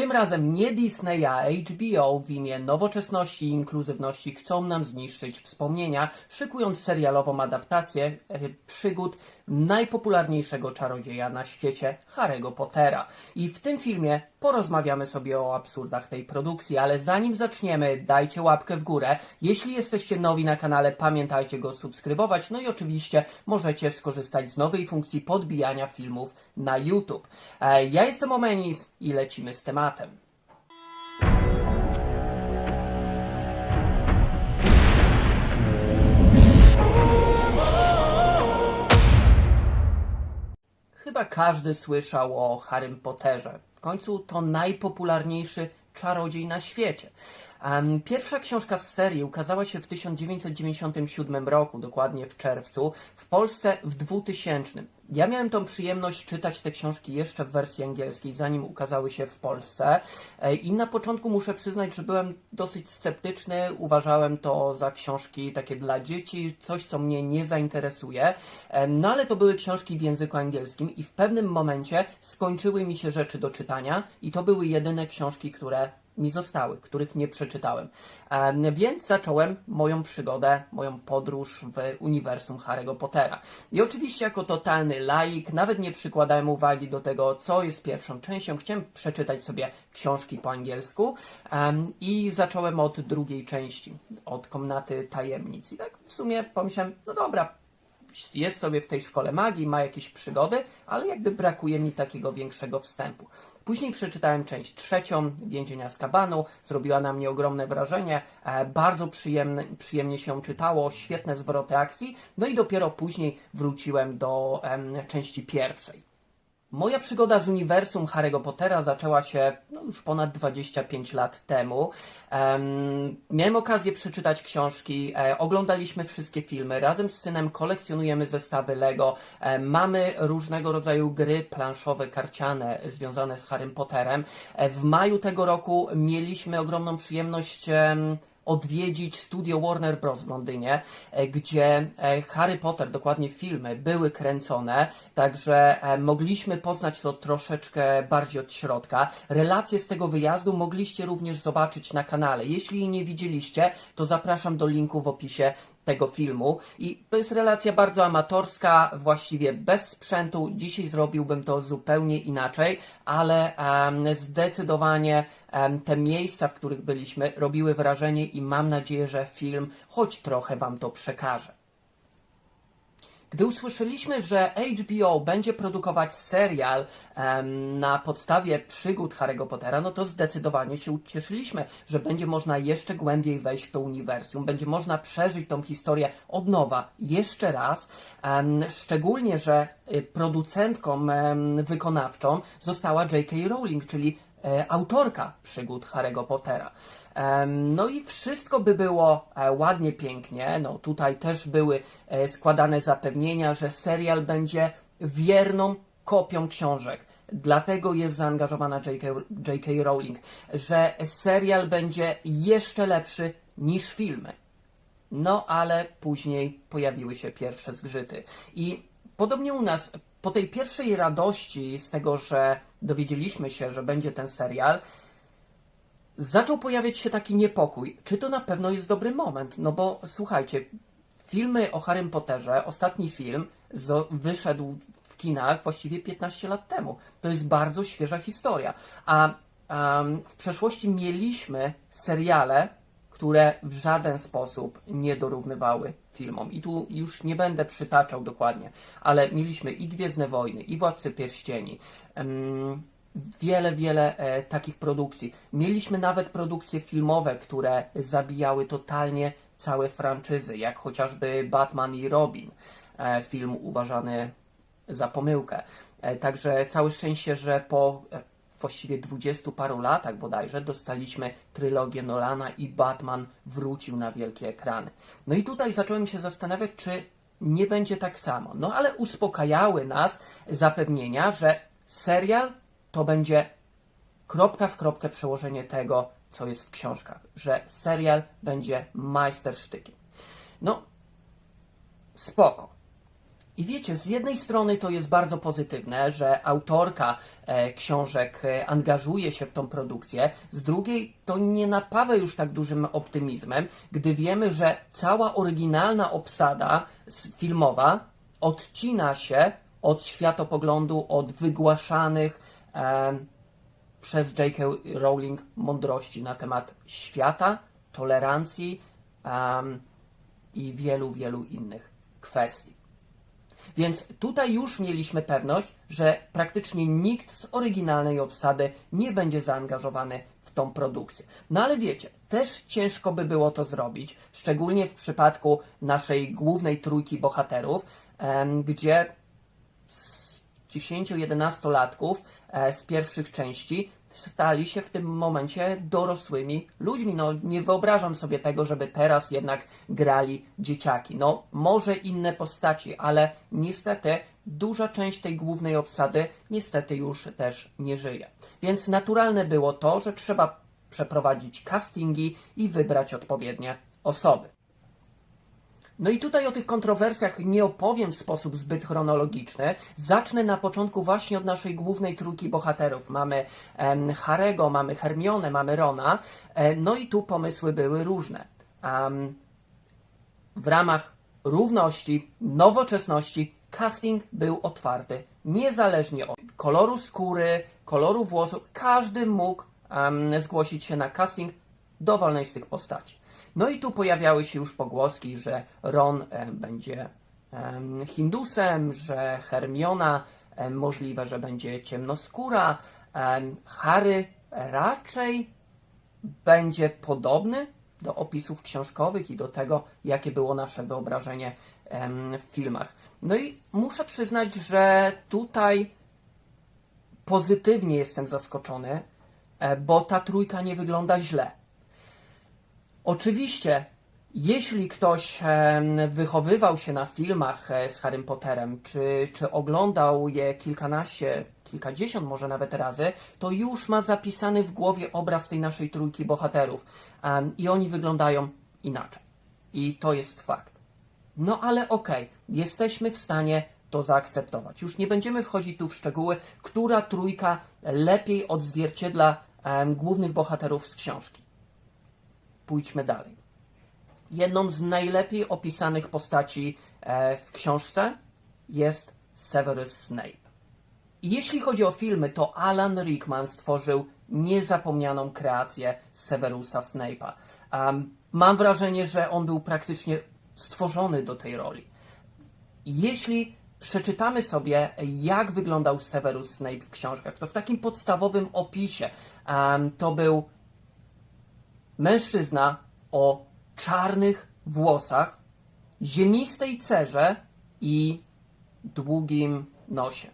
Tym razem nie Disney, a HBO w imię nowoczesności i inkluzywności chcą nam zniszczyć wspomnienia, szykując serialową adaptację e, przygód najpopularniejszego czarodzieja na świecie, Harry'ego Pottera. I w tym filmie porozmawiamy sobie o absurdach tej produkcji, ale zanim zaczniemy, dajcie łapkę w górę. Jeśli jesteście nowi na kanale, pamiętajcie go subskrybować, no i oczywiście możecie skorzystać z nowej funkcji podbijania filmów na YouTube. E, Ja jestem Omenis i lecimy z tematem. Chyba każdy słyszał o Harrym Potterze. W końcu to najpopularniejszy czarodziej na świecie. Pierwsza książka z serii ukazała się w 1997 roku, dokładnie w czerwcu, w Polsce w 2000. Ja miałem tą przyjemność czytać te książki jeszcze w wersji angielskiej, zanim ukazały się w Polsce. E, I na początku muszę przyznać, że byłem dosyć sceptyczny. Uważałem to za książki takie dla dzieci, coś, co mnie nie zainteresuje. E, No ale to były książki w języku angielskim i w pewnym momencie skończyły mi się rzeczy do czytania i to były jedyne książki, które mi zostały, których nie przeczytałem. Em, Więc zacząłem moją przygodę, moją podróż w uniwersum Harry'ego Pottera. I oczywiście jako totalny laik, nawet nie przykładałem uwagi do tego, co jest pierwszą częścią. Chciałem przeczytać sobie książki po angielsku i zacząłem od drugiej części, od Komnaty Tajemnic. I tak w sumie pomyślałem, no dobra, jest sobie w tej szkole magii, ma jakieś przygody, ale jakby brakuje mi takiego większego wstępu. Później przeczytałem część trzecią, Więzienia z Kabanu, zrobiła na mnie ogromne wrażenie, e, bardzo przyjemne, przyjemnie się czytało, świetne zwroty akcji, no i dopiero później wróciłem do części pierwszej. Moja przygoda z uniwersum Harry'ego Pottera zaczęła się no, już ponad 25 lat temu. Em, miałem okazję przeczytać książki, e, oglądaliśmy wszystkie filmy, razem z synem kolekcjonujemy zestawy Lego, e, mamy różnego rodzaju gry planszowe, karciane związane z Harrym Potterem. E, w maju tego roku mieliśmy ogromną przyjemność em, odwiedzić studio Warner Bros. w Londynie, e, gdzie e, Harry Potter, dokładnie filmy, były kręcone, także e, mogliśmy poznać to troszeczkę bardziej od środka. Relacje z tego wyjazdu mogliście również zobaczyć na kanale. Jeśli nie widzieliście, to zapraszam do linku w opisie tego filmu. I to jest relacja bardzo amatorska, właściwie bez sprzętu. Dzisiaj zrobiłbym to zupełnie inaczej, ale em, zdecydowanie em, te miejsca, w których byliśmy, robiły wrażenie i mam nadzieję, że film choć trochę Wam to przekaże. Gdy usłyszeliśmy, że HBO będzie produkować serial na podstawie przygód Harry'ego Pottera, no to zdecydowanie się ucieszyliśmy, że będzie można jeszcze głębiej wejść w to uniwersum, będzie można przeżyć tą historię od nowa, jeszcze raz. Szczególnie, że y, producentką wykonawczą została J.K. Rowling, czyli autorka przygód Harry'ego Pottera. No i wszystko by było e, ładnie, pięknie. No tutaj też były e, składane zapewnienia, że serial będzie wierną kopią książek. Dlatego jest zaangażowana. J.K. Rowling, że serial będzie jeszcze lepszy niż filmy. No ale później pojawiły się pierwsze zgrzyty. I podobnie u nas, po tej pierwszej radości z tego, że dowiedzieliśmy się, że będzie ten serial, zaczął pojawiać się taki niepokój. Czy to na pewno jest dobry moment? No bo słuchajcie, filmy o Harrym Potterze, ostatni film zo- wyszedł w kinach właściwie 15 lat temu. To jest bardzo świeża historia. A em, w przeszłości mieliśmy seriale, które w żaden sposób nie dorównywały filmom. I tu już nie będę przytaczał dokładnie, ale mieliśmy i Gwiezdne Wojny, i Władcy Pierścieni. wiele, wiele e, takich produkcji. Mieliśmy nawet produkcje filmowe, które zabijały totalnie całe franczyzy, jak chociażby Batman i Robin, e, film uważany za pomyłkę. E, Także całe szczęście, że po właściwie dwudziestu paru latach bodajże dostaliśmy trylogię Nolana i Batman wrócił na wielkie ekrany. No i tutaj zacząłem się zastanawiać, czy nie będzie tak samo. No ale uspokajały nas zapewnienia, że serial to będzie kropka w kropkę przełożenie tego, co jest w książkach, że serial będzie majstersztykiem. No, spoko. I wiecie, z jednej strony to jest bardzo pozytywne, że autorka e, książek e, angażuje się w tą produkcję, z drugiej to nie napawa już tak dużym optymizmem, gdy wiemy, że cała oryginalna obsada filmowa odcina się od światopoglądu, od wygłaszanych em, przez J.K. Rowling mądrości na temat świata, tolerancji em, i wielu, wielu innych kwestii. Więc tutaj już mieliśmy pewność, że praktycznie nikt z oryginalnej obsady nie będzie zaangażowany w tą produkcję. No ale wiecie, też ciężko by było to zrobić, szczególnie w przypadku naszej głównej trójki bohaterów, gdzie z 10-11-latków e, z pierwszych części stali się w tym momencie dorosłymi ludźmi. No, nie wyobrażam sobie tego, żeby teraz jednak grali dzieciaki. No, może inne postaci, ale niestety duża część tej głównej obsady niestety już też nie żyje. Więc naturalne było to, że trzeba przeprowadzić castingi i wybrać odpowiednie osoby. No i tutaj o tych kontrowersjach nie opowiem w sposób zbyt chronologiczny. Zacznę na początku właśnie od naszej głównej trójki bohaterów. Mamy em, Harego, mamy Hermionę, mamy Rona. E, no i tu pomysły były różne. Em, w ramach równości, nowoczesności casting był otwarty. Niezależnie od koloru skóry, koloru włosów, każdy mógł em, zgłosić się na casting dowolnej z tych postaci. No i tu pojawiały się już pogłoski, że Ron em, będzie em, Hindusem, że Hermiona em, możliwe, że będzie ciemnoskóra, em, Harry raczej będzie podobny do opisów książkowych i do tego, jakie było nasze wyobrażenie w filmach. No i muszę przyznać, że tutaj pozytywnie jestem zaskoczony, e, bo ta trójka nie wygląda źle. Oczywiście, jeśli ktoś wychowywał się na filmach e, z Harrym Potterem, czy, czy oglądał je kilkanaście, kilkadziesiąt może nawet razy, to już ma zapisany w głowie obraz tej naszej trójki bohaterów. I oni wyglądają inaczej. I to jest fakt. No ale okej, jesteśmy w stanie to zaakceptować. Już nie będziemy wchodzić tu w szczegóły, która trójka lepiej odzwierciedla głównych bohaterów z książki. Pójdźmy dalej. Jedną z najlepiej opisanych postaci e, w książce jest Severus Snape. I jeśli chodzi o filmy, to Alan Rickman stworzył niezapomnianą kreację Severusa Snape'a. Um, mam wrażenie, że on był praktycznie stworzony do tej roli. Jeśli przeczytamy sobie, jak wyglądał Severus Snape w książkach, to w takim podstawowym opisie um, to był mężczyzna o czarnych włosach, ziemistej cerze i długim nosie.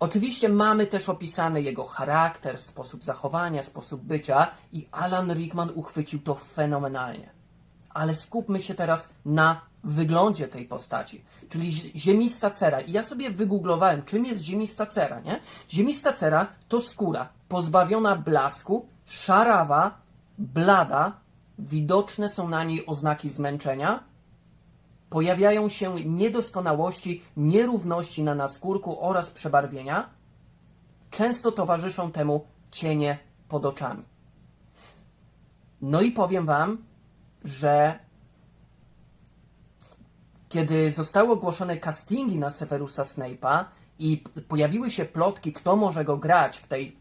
Oczywiście mamy też opisany jego charakter, sposób zachowania, sposób bycia i Alan Rickman uchwycił to fenomenalnie. Ale skupmy się teraz na wyglądzie tej postaci, czyli zi- ziemista cera. I ja sobie wygooglowałem, czym jest ziemista cera, nie? Ziemista cera to skóra pozbawiona blasku, szarawa, blada, widoczne są na niej oznaki zmęczenia, pojawiają się niedoskonałości, nierówności na naskórku oraz przebarwienia. Często towarzyszą temu cienie pod oczami. No i powiem Wam, że kiedy zostały ogłoszone castingi na Severusa Snape'a i pojawiły się plotki, kto może go grać w tej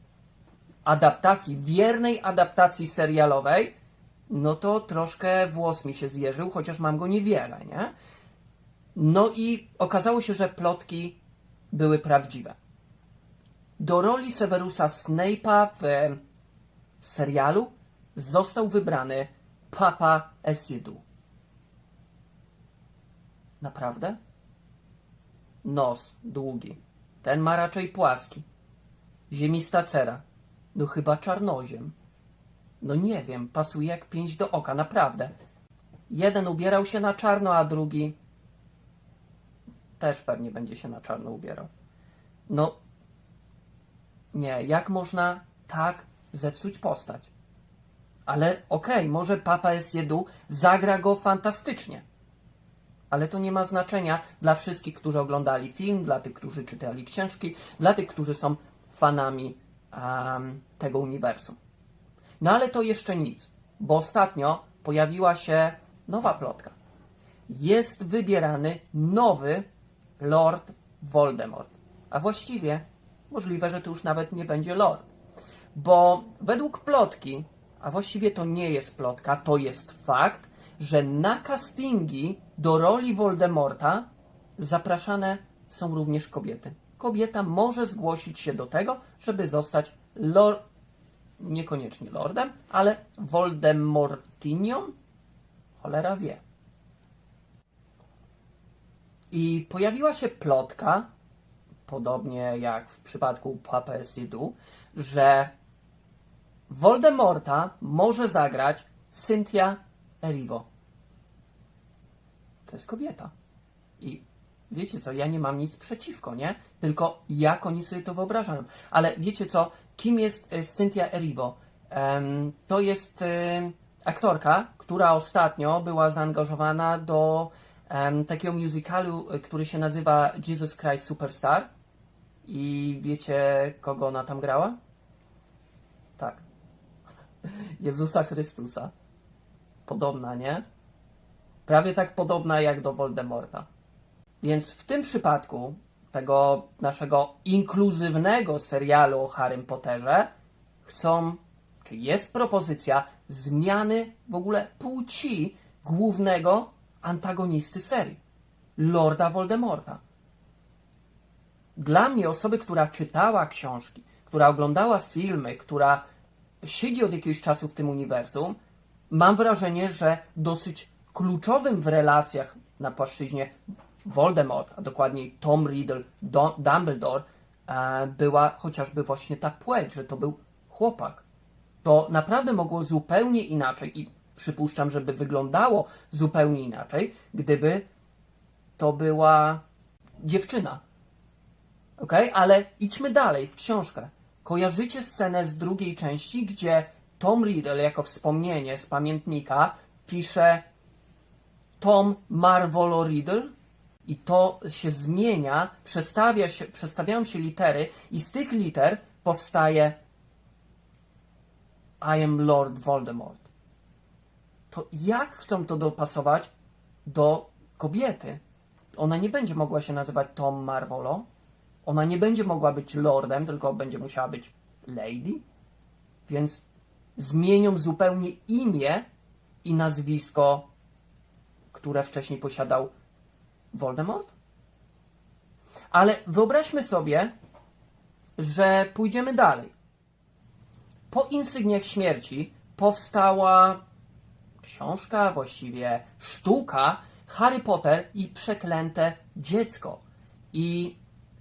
adaptacji, wiernej adaptacji serialowej, no to troszkę włos mi się zjeżył, chociaż mam go niewiele, nie? No i okazało się, że plotki były prawdziwe. Do roli Severusa Snape'a w serialu został wybrany Papa Esiedu. Naprawdę? Nos długi. Ten ma raczej płaski. Ziemista cera. No chyba czarnoziem. No nie wiem, pasuje jak pięć do oka, naprawdę. Jeden ubierał się na czarno, a drugi też pewnie będzie się na czarno ubierał. No nie, jak można tak zepsuć postać? Ale okej, może Papa Esjedu zagra go fantastycznie. Ale to nie ma znaczenia dla wszystkich, którzy oglądali film, dla tych, którzy czytali książki, dla tych, którzy są fanami em, tego uniwersum. No ale to jeszcze nic, bo ostatnio pojawiła się nowa plotka. Jest wybierany nowy Lord Voldemort. A właściwie możliwe, że to już nawet nie będzie Lord. Bo według plotki, a właściwie to nie jest plotka, to jest fakt, że na castingi do roli Voldemorta zapraszane są również kobiety. Kobieta może zgłosić się do tego, żeby zostać lord, niekoniecznie lordem, ale Voldemortinią? Cholera wie. I pojawiła się plotka, podobnie jak w przypadku Papa Sidu, że Voldemorta może zagrać Cynthia Erivo. To jest kobieta. I wiecie co, ja nie mam nic przeciwko, nie? Tylko jak oni sobie to wyobrażają. Ale wiecie co, kim jest e, Cynthia Erivo? Em, to jest e, aktorka, która ostatnio była zaangażowana do em, takiego musicalu, e, który się nazywa Jesus Christ Superstar. I wiecie, kogo ona tam grała? Tak. Jezusa Chrystusa. Podobna, nie? Prawie tak podobna jak do Voldemorta. Więc w tym przypadku tego naszego inkluzywnego serialu o Harrym Potterze chcą, czy jest propozycja zmiany w ogóle płci głównego antagonisty serii, Lorda Voldemorta. Dla mnie, osoby, która czytała książki, która oglądała filmy, która siedzi od jakiegoś czasu w tym uniwersum, mam wrażenie, że dosyć kluczowym w relacjach na płaszczyźnie Voldemort, a dokładniej Tom Riddle, Do- Dumbledore, e, była chociażby właśnie ta płeć, że to był chłopak. To naprawdę mogło zupełnie inaczej i przypuszczam, żeby wyglądało zupełnie inaczej, gdyby to była dziewczyna. Ok, ale idźmy dalej w książkę. Kojarzycie scenę z drugiej części, gdzie Tom Riddle jako wspomnienie z pamiętnika pisze Tom Marvolo Riddle i to się zmienia, przestawia się, przestawiają się litery i z tych liter powstaje I am Lord Voldemort. To jak chcą to dopasować do kobiety? Ona nie będzie mogła się nazywać Tom Marvolo, ona nie będzie mogła być lordem, tylko będzie musiała być lady, więc zmienią zupełnie imię i nazwisko, które wcześniej posiadał Voldemort. Ale wyobraźmy sobie, że pójdziemy dalej. Po insygniach śmierci powstała książka, właściwie sztuka Harry Potter i przeklęte dziecko. I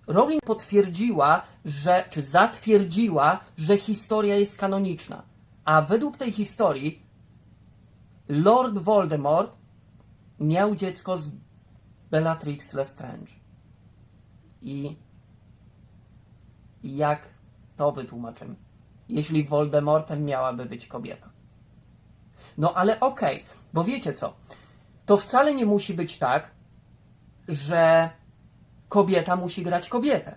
Rowling potwierdziła, że, czy zatwierdziła, że historia jest kanoniczna. A według tej historii Lord Voldemort miał dziecko z Bellatrix Lestrange. I, jak to wytłumaczymy? Jeśli Voldemortem miałaby być kobieta. No ale okej, bo wiecie co? To wcale nie musi być tak, że kobieta musi grać kobietę.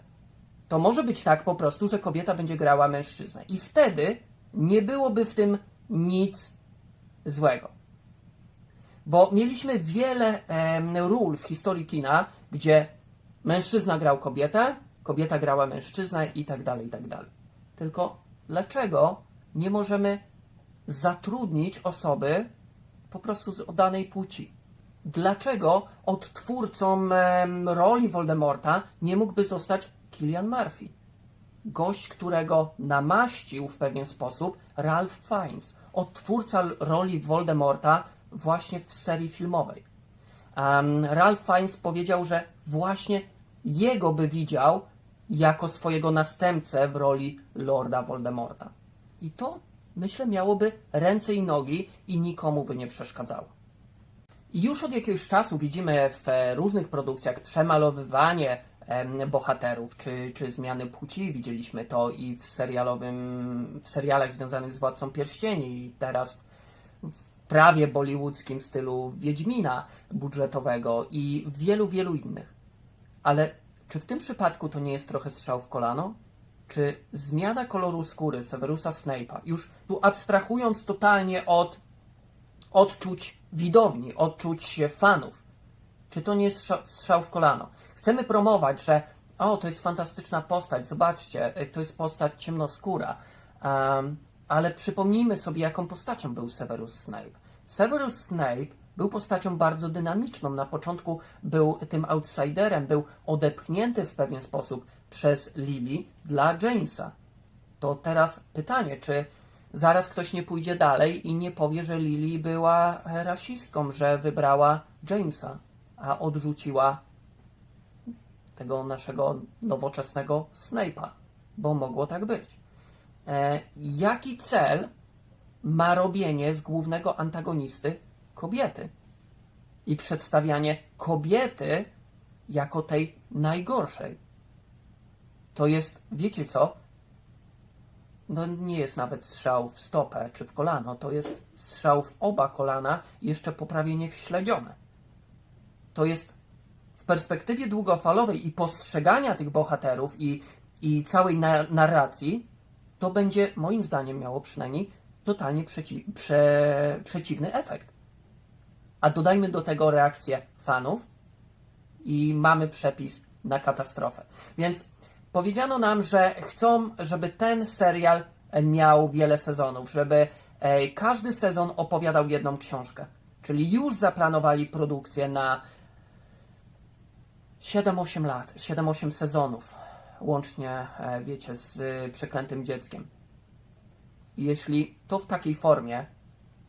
To może być tak po prostu, że kobieta będzie grała mężczyznę. I wtedy nie byłoby w tym nic złego. Bo mieliśmy wiele em, ról w historii kina, gdzie mężczyzna grał kobietę, kobieta grała mężczyznę i tak dalej, i tak dalej. Tylko dlaczego nie możemy zatrudnić osoby po prostu z danej płci? Dlaczego odtwórcą em, roli Voldemorta nie mógłby zostać Killian Murphy? Gość, którego namaścił w pewien sposób Ralph Fiennes, odtwórca roli Voldemorta właśnie w serii filmowej. Um, Ralph Fiennes powiedział, że właśnie jego by widział jako swojego następcę w roli Lorda Voldemorta. I to, myślę, miałoby ręce i nogi i nikomu by nie przeszkadzało. I już od jakiegoś czasu widzimy w różnych produkcjach przemalowywanie em, bohaterów, czy, czy zmiany płci. Widzieliśmy to i w serialowym, w serialach związanych z Władcą Pierścieni, i teraz w prawie bollywoodzkim stylu Wiedźmina budżetowego i wielu, wielu innych. Ale czy w tym przypadku to nie jest trochę strzał w kolano? Czy zmiana koloru skóry Severusa Snape'a, już tu abstrahując totalnie od odczuć widowni, odczuć fanów, czy to nie jest strza- strzał w kolano? Chcemy promować, że o, to jest fantastyczna postać, zobaczcie, y, to jest postać ciemnoskóra, um, ale przypomnijmy sobie, jaką postacią był Severus Snape. Severus Snape był postacią bardzo dynamiczną. Na początku był tym outsiderem, był odepchnięty w pewien sposób przez Lily dla Jamesa. To teraz pytanie, czy zaraz ktoś nie pójdzie dalej i nie powie, że Lily była rasistką, że wybrała Jamesa, a odrzuciła tego naszego nowoczesnego Snape'a, bo mogło tak być. E, jaki cel ma robienie z głównego antagonisty kobiety i przedstawianie kobiety jako tej najgorszej? To jest, wiecie co? No nie jest nawet strzał w stopę czy w kolano, to jest strzał w oba kolana jeszcze poprawienie wśledzione. To jest w perspektywie długofalowej i postrzegania tych bohaterów i, i całej na, narracji, to będzie moim zdaniem miało przynajmniej totalnie przeci, prze, przeciwny efekt. A dodajmy do tego reakcję fanów i mamy przepis na katastrofę. Więc powiedziano nam, że chcą, żeby ten serial miał wiele sezonów, żeby e, każdy sezon opowiadał jedną książkę. Czyli już zaplanowali produkcję na 7-8 lat, 7-8 sezonów, łącznie, e, wiecie, z y, Przeklętym Dzieckiem. Jeśli to w takiej formie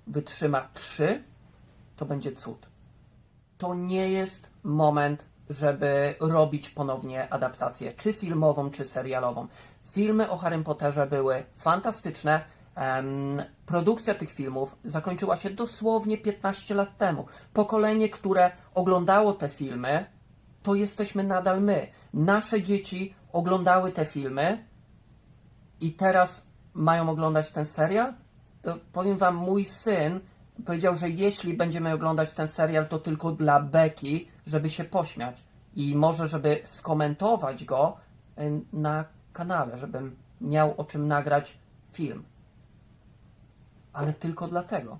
wytrzyma 3, to będzie cud. To nie jest moment, żeby robić ponownie adaptację, czy filmową, czy serialową. Filmy o Harrym Potterze były fantastyczne. Produkcja tych filmów zakończyła się dosłownie 15 lat temu. Pokolenie, które oglądało te filmy, to jesteśmy nadal my. Nasze dzieci oglądały te filmy i teraz mają oglądać ten serial? To powiem wam, mój syn powiedział, że jeśli będziemy oglądać ten serial, to tylko dla beki, żeby się pośmiać. I może, żeby skomentować go y, na kanale, żebym miał o czym nagrać film. Ale tylko dlatego.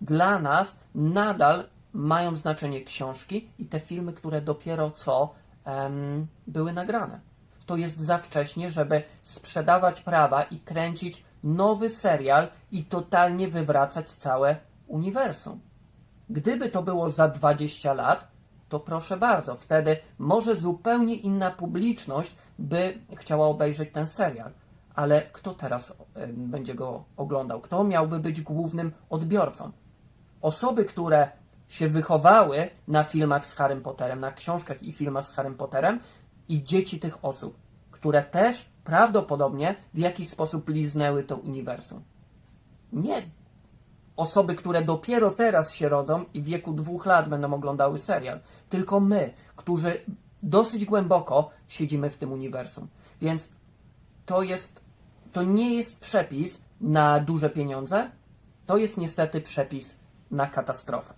Dla nas nadal mają znaczenie książki i te filmy, które dopiero co em, były nagrane. To jest za wcześnie, żeby sprzedawać prawa i kręcić nowy serial i totalnie wywracać całe uniwersum. Gdyby to było za 20 lat, to proszę bardzo, wtedy może zupełnie inna publiczność by chciała obejrzeć ten serial. Ale kto teraz będzie go oglądał? Kto miałby być głównym odbiorcą? Osoby, które się wychowały na filmach z Harrym Potterem, na książkach i filmach z Harrym Potterem i dzieci tych osób, które też prawdopodobnie w jakiś sposób liznęły to uniwersum. Nie osoby, które dopiero teraz się rodzą i w wieku dwóch lat będą oglądały serial, tylko my, którzy dosyć głęboko siedzimy w tym uniwersum. Więc to jest, to nie jest przepis na duże pieniądze, to jest niestety przepis na katastrofę.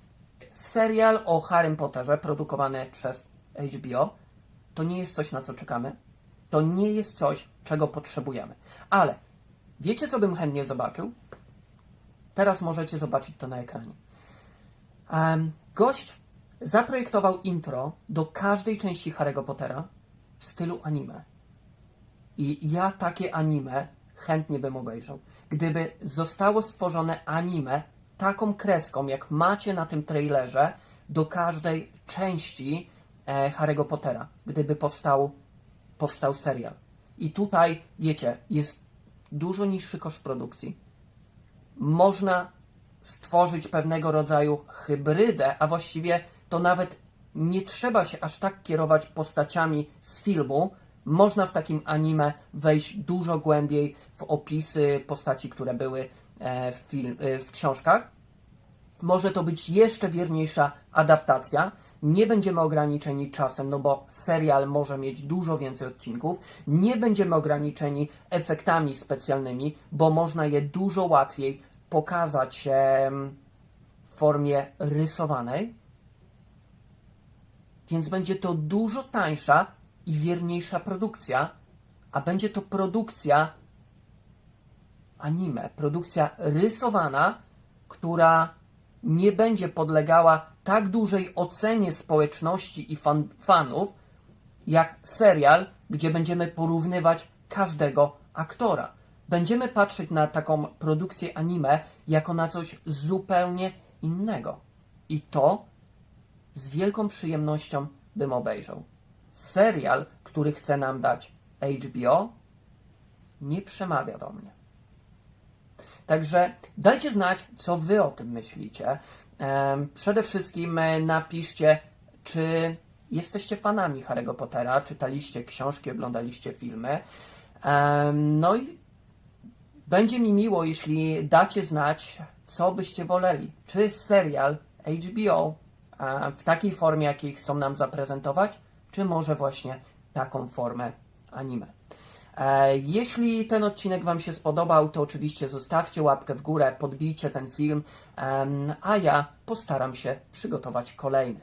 Serial o Harrym Potterze produkowany przez HBO to nie jest coś, na co czekamy. To nie jest coś, czego potrzebujemy. Ale wiecie, co bym chętnie zobaczył? Teraz możecie zobaczyć to na ekranie. Em, gość zaprojektował intro do każdej części Harry'ego Pottera w stylu anime. I ja takie anime chętnie bym obejrzał. Gdyby zostało stworzone anime taką kreską, jak macie na tym trailerze, do każdej części e, Harry'ego Pottera, gdyby powstał, powstał serial. I tutaj, wiecie, jest dużo niższy koszt produkcji. Można stworzyć pewnego rodzaju hybrydę, a właściwie to nawet nie trzeba się aż tak kierować postaciami z filmu. Można w takim anime wejść dużo głębiej w opisy postaci, które były w, film, e, w książkach. Może to być jeszcze wierniejsza adaptacja. Nie będziemy ograniczeni czasem, no bo serial może mieć dużo więcej odcinków. Nie będziemy ograniczeni efektami specjalnymi, bo można je dużo łatwiej pokazać em, formie rysowanej, więc będzie to dużo tańsza i wierniejsza produkcja, a będzie to produkcja anime, produkcja rysowana, która nie będzie podlegała tak dużej ocenie społeczności i fan, fanów, jak serial, gdzie będziemy porównywać każdego aktora. Będziemy patrzeć na taką produkcję anime jako na coś zupełnie innego. I to z wielką przyjemnością bym obejrzał. Serial, który chce nam dać HBO, nie przemawia do mnie. Także dajcie znać, co wy o tym myślicie. Przede wszystkim e, napiszcie, czy jesteście fanami Harry'ego Pottera, czytaliście książki, oglądaliście filmy. No i będzie mi miło, jeśli dacie znać, co byście woleli. Czy serial HBO w takiej formie, jakiej chcą nam zaprezentować, czy może właśnie taką formę anime. E, Jeśli ten odcinek Wam się spodobał, to oczywiście zostawcie łapkę w górę, podbijcie ten film, a ja postaram się przygotować kolejny.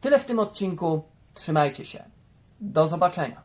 Tyle w tym odcinku. Trzymajcie się. Do zobaczenia.